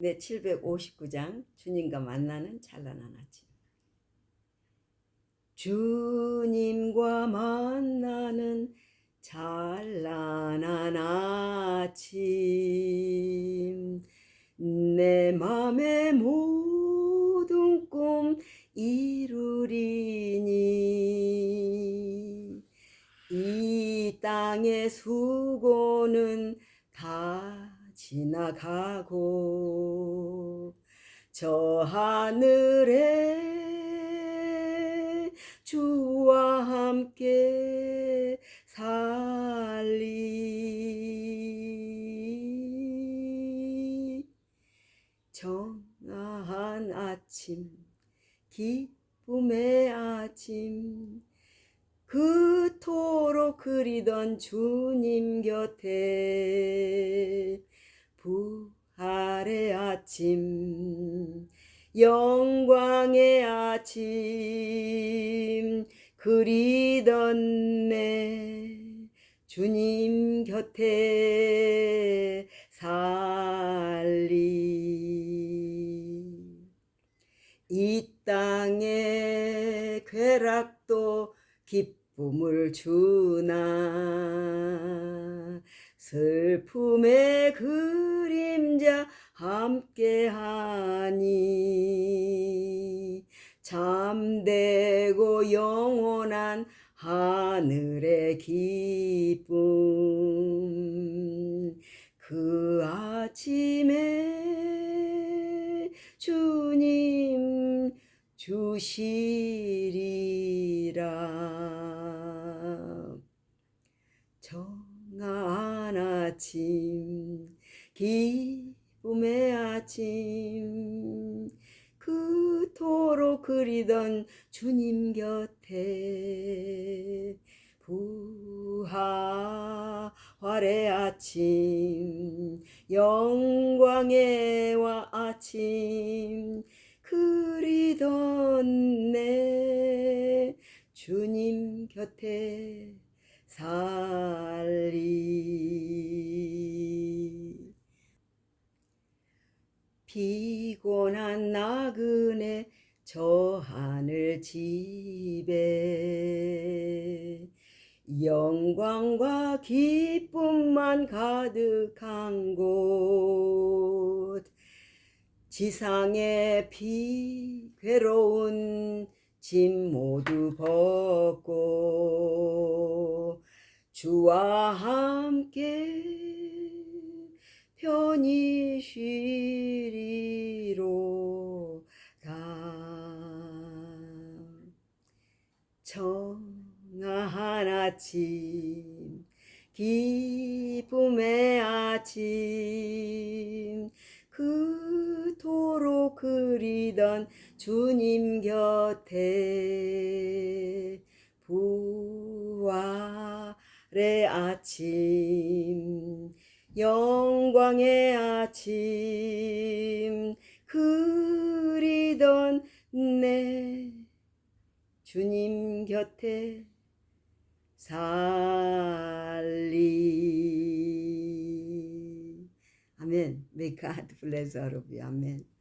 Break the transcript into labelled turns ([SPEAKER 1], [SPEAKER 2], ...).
[SPEAKER 1] 네, 759장 주님과 만나는 찬란 한 아침. 주님과 만나는 찬란 한 아침. 내 맘의 모든 꿈 이루리니 이 땅의 수고는 다 지나가고 저 하늘에 주와 함께 살리. 정한 아침 기쁨의 아침 그토록 그리던 주님 곁에 부활의 아침 영광의 아침 그리던 내 주님 곁에 살리. 이 땅의 쾌락도 기쁨을 주나 슬픔의 그림자 함께하니 참되고 영원한 하늘의 기쁨. 그 아침에 주님 주시리라 정한 아침 기쁨의 아침. 그토록 그리던 주님 곁에 부활의 아침 영광의 와 아침 그리던 내 주님 곁에 살리. 피곤한 나그네 저 하늘 집에 영광과 기쁨만 가득한 곳. 지상의 피 괴로운 짐 모두 벗고 주와 함께 편히 쉬리로다 청아한 아침 기쁨의 아침 그리던 주님 곁에 부활의 아침 영광의 아침 그리던 내 주님 곁에 살리 아멘. May God bless. 아멘.